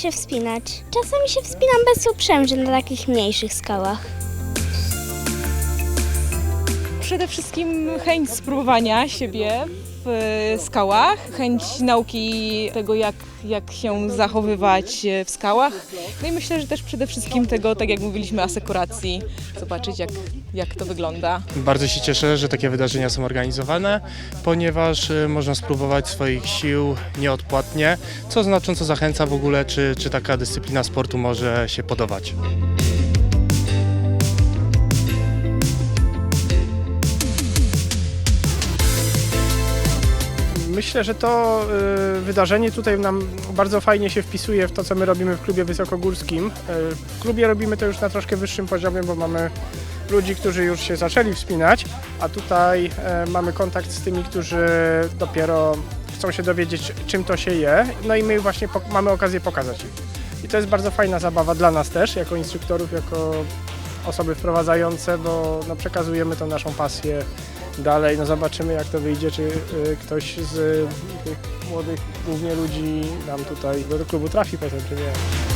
się wspinać. Czasami się wspinam bez uprzęży na takich mniejszych skałach. Przede wszystkim chęć spróbowania siebie w e, skałach, chęć nauki tego, jak, jak się zachowywać e, w skałach. No i myślę, że też przede wszystkim tego, tak jak mówiliśmy, asekuracji, zobaczyć jak, jak to wygląda. Bardzo się cieszę, że takie wydarzenia są organizowane, ponieważ y, można spróbować swoich sił nieodpłatnie, co znacząco zachęca w ogóle, czy, czy taka dyscyplina sportu może się podobać. Myślę, że to y, wydarzenie tutaj nam bardzo fajnie się wpisuje w to, co my robimy w klubie wysokogórskim. Y, w klubie robimy to już na troszkę wyższym poziomie, bo mamy ludzi, którzy już się zaczęli wspinać, a tutaj y, mamy kontakt z tymi, którzy dopiero chcą się dowiedzieć, czym to się je. No i my właśnie mamy okazję pokazać im. I to jest bardzo fajna zabawa dla nas też, jako instruktorów, jako osoby wprowadzające, bo no, przekazujemy tą naszą pasję dalej. No zobaczymy jak to wyjdzie, czy y, ktoś z tych młodych głównie ludzi nam tutaj do klubu trafi potem, czy nie.